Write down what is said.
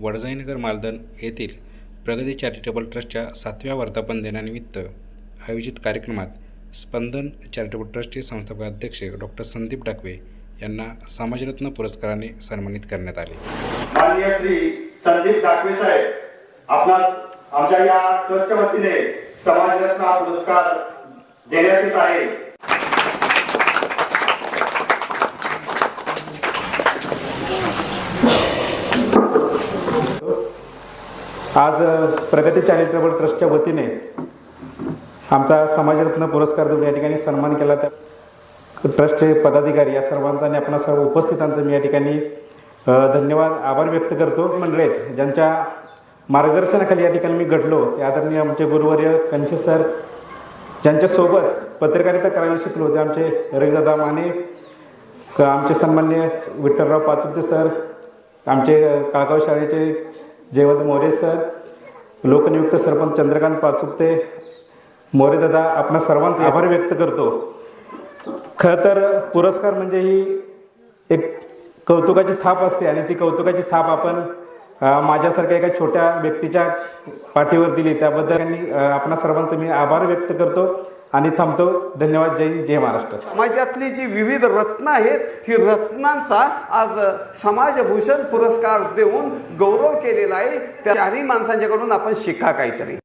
वडजाईनगर मालदन येथील प्रगती चॅरिटेबल ट्रस्टच्या सातव्या वर्धापन दिनानिमित्त आयोजित कार्यक्रमात स्पंदन चॅरिटेबल ट्रस्टचे संस्थापक अध्यक्ष डॉक्टर संदीप डाकवे यांना समाजरत्न पुरस्काराने सन्मानित करण्यात आले. माननीय श्री संदीप डाकवे साहेब आपणास आमच्या या ट्रस्टच्या वतीने समाजरत्न पुरस्कार देण्यात येत आहे. आज अ, प्रगती चॅरिटेबल ट्रस्टच्या वतीने आमचा समाजरत्न पुरस्कार देऊन या ठिकाणी सन्मान केला. त्या ट्रस्टचे पदाधिकारी या सर्वांचा आणि आपण सर्व उपस्थितांचं मी या ठिकाणी धन्यवाद आभार व्यक्त करतो. मंडळीत आहेत ज्यांच्या मार्गदर्शनाखाली या ठिकाणी मी घडलो ते आदरणीय आमचे गुरुवर्य कंचे सर ज्यांच्यासोबत पत्रकारिता करायला शिकलो ते आमचे रविदादा माने आमचे सन्मान्य विठ्ठलराव पाचुपते सर आमचे काळगाव शाळेचे जयवंत मोरे सर लोकनियुक्त सरपंच चंद्रकांत पाचुपते मोरेदादा आपणा सर्वांचे आभार व्यक्त करतो. खरं तर पुरस्कार म्हणजे ही एक कौतुकाची थाप असते आणि ती कौतुकाची थाप आपण माझ्यासारख्या एका छोट्या व्यक्तीच्या पाठीवर दिली. त्याबद्दल त्यांनी आपणा सर्वांचे मी आभार व्यक्त करतो आणि थांबतो. धन्यवाद. जय हिंद, जय महाराष्ट्र. समाजातली जी विविध रत्न आहेत ही रत्नांचा आज समाजभूषण पुरस्कार देऊन गौरव केलेला आहे. त्या चारही माणसांच्याकडून आपण शिका काहीतरी.